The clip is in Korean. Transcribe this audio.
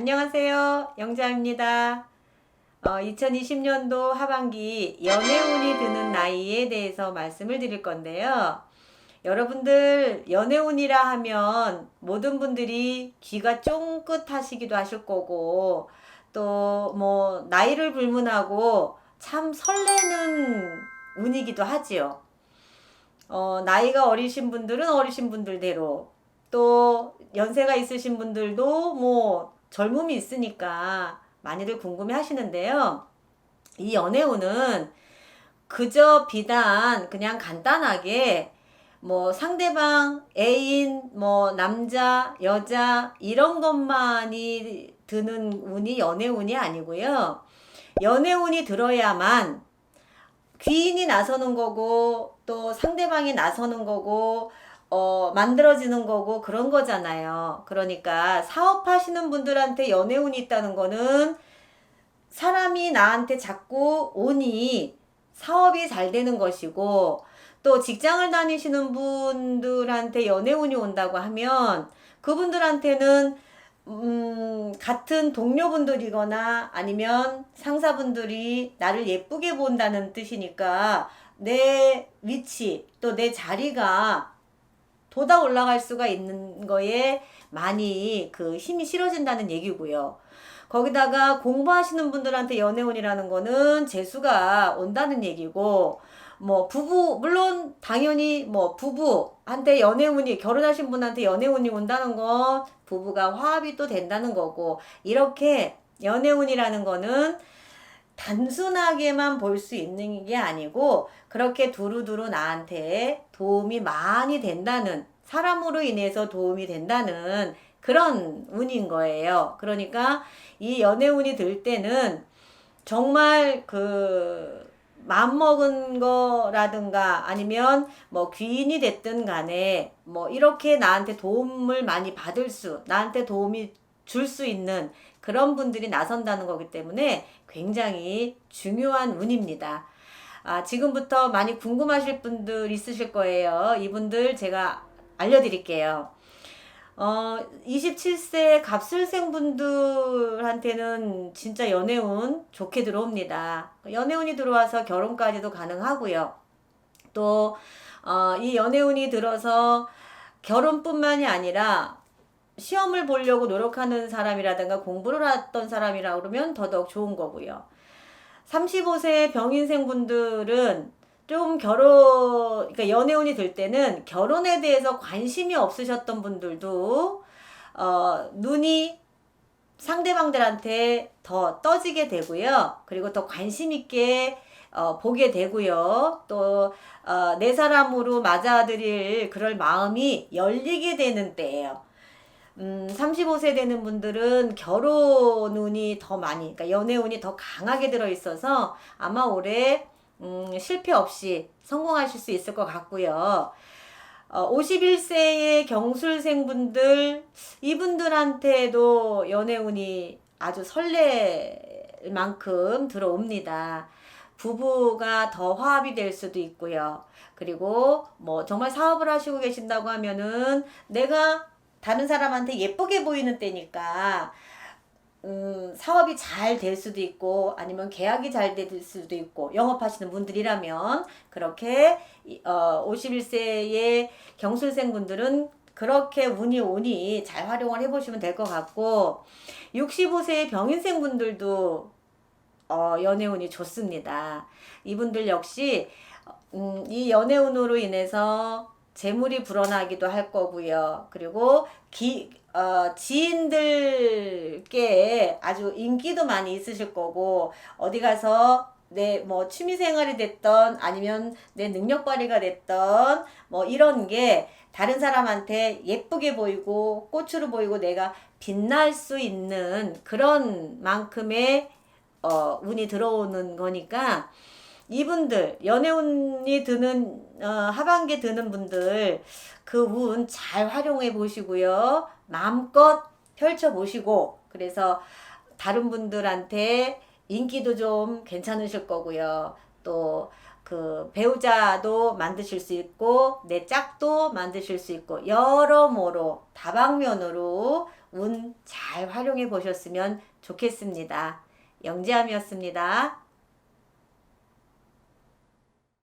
안녕하세요. 영자입니다. 어, 2020년도 하반기 연애운이 드는 나이에 대해서 말씀을 드릴 건데요. 여러분들 연애운이라 하면 모든 분들이 귀가 쫑긋하시기도 하실 거고 또 뭐 나이를 불문하고 참 설레는 운이기도 하지요. 어, 나이가 어리신 분들은 어리신 분들대로 또 연세가 있으신 분들도 뭐 젊음이 있으니까 많이들 궁금해 하시는데요. 이 연애운은 그저 비단 그냥 간단하게 뭐 상대방 애인 뭐 남자 여자 이런 것만이 드는 운이 연애운이 아니고요. 연애운이 들어야만 귀인이 나서는 거고 또 상대방이 나서는 거고 어, 만들어지는 거고 그런 거잖아요. 그러니까 사업하시는 분들한테 연애운이 있다는 거는 사람이 나한테 자꾸 오니 사업이 잘 되는 것이고 또 직장을 다니시는 분들한테 연애운이 온다고 하면 그분들한테는 음, 같은 동료분들이거나 아니면 상사분들이 나를 예쁘게 본다는 뜻이니까 내 위치 또 내 자리가 돋아 올라갈 수가 있는 거에 많이 그 힘이 실어진다는 얘기고요. 거기다가 공부하시는 분들한테 연애운이라는 거는 재수가 온다는 얘기고 뭐 부부 물론 당연히 뭐 부부한테 연애운이 결혼하신 분한테 연애운이 온다는 건 부부가 화합이 또 된다는 거고 이렇게 연애운이라는 거는 단순하게만 볼 수 있는 게 아니고 그렇게 두루두루 나한테 도움이 많이 된다는 사람으로 인해서 도움이 된다는 그런 운인 거예요. 그러니까 이 연애운이 들 때는 정말 그 마음먹은 거라든가 아니면 뭐 귀인이 됐든 간에 뭐 이렇게 나한테 도움을 많이 받을 수, 나한테 도움이 줄 수 있는 그런 분들이 나선다는 거기 때문에 굉장히 중요한 운입니다. 아, 지금부터 많이 궁금하실 분들 있으실 거예요. 이분들 제가 알려드릴게요. 어, 27세 갑술생 분들한테는 진짜 연애운 좋게 들어옵니다. 연애운이 들어와서 결혼까지도 가능하고요. 또, 어, 이 연애운이 들어서 결혼뿐만이 아니라 시험을 보려고 노력하는 사람이라든가 공부를 했던 사람이라 그러면 더더욱 좋은 거고요. 35세 병인생 분들은 좀 결혼, 그러니까 연애운이 들 때는 결혼에 대해서 관심이 없으셨던 분들도, 어, 눈이 상대방들한테 더 떠지게 되고요. 그리고 더 관심 있게 어, 보게 되고요. 또, 어, 내 사람으로 맞아들일 그럴 마음이 열리게 되는 때예요. 음, 35세 되는 분들은 결혼 운이 더 많이, 그러니까 연애 운이 더 강하게 들어 있어서 아마 올해 음, 실패 없이 성공하실 수 있을 것 같고요. 어, 51세의 경술생 분들, 이분들한테도 연애 운이 아주 설렐 만큼 들어옵니다. 부부가 더 화합이 될 수도 있고요. 그리고 뭐 정말 사업을 하시고 계신다고 하면은 내가 다른 사람한테 예쁘게 보이는 때니까 음, 사업이 잘 될 수도 있고 아니면 계약이 잘 될 수도 있고 영업하시는 분들이라면 그렇게 어, 51세의 경술생 분들은 그렇게 운이 오니 잘 활용을 해보시면 될 것 같고 65세의 병인생 분들도 어, 연애운이 좋습니다. 이분들 역시 음, 이 연애운으로 인해서 재물이 불어나기도 할 거고요. 그리고 기, 어, 지인들께 아주 인기도 많이 있으실 거고 어디 가서 내 뭐 취미 생활이 됐던 아니면 내 능력 발휘가 됐던 뭐 이런 게 다른 사람한테 예쁘게 보이고 꽃으로 보이고 내가 빛날 수 있는 그런 만큼의 어, 운이 들어오는 거니까 이분들 연애운이 드는 어, 하반기에 드는 분들 그 운 잘 활용해 보시고요. 마음껏 펼쳐 보시고 그래서 다른 분들한테 인기도 좀 괜찮으실 거고요. 또 그 배우자도 만드실 수 있고 내 짝도 만드실 수 있고 여러모로 다방면으로 운 잘 활용해 보셨으면 좋겠습니다. 영재함이었습니다.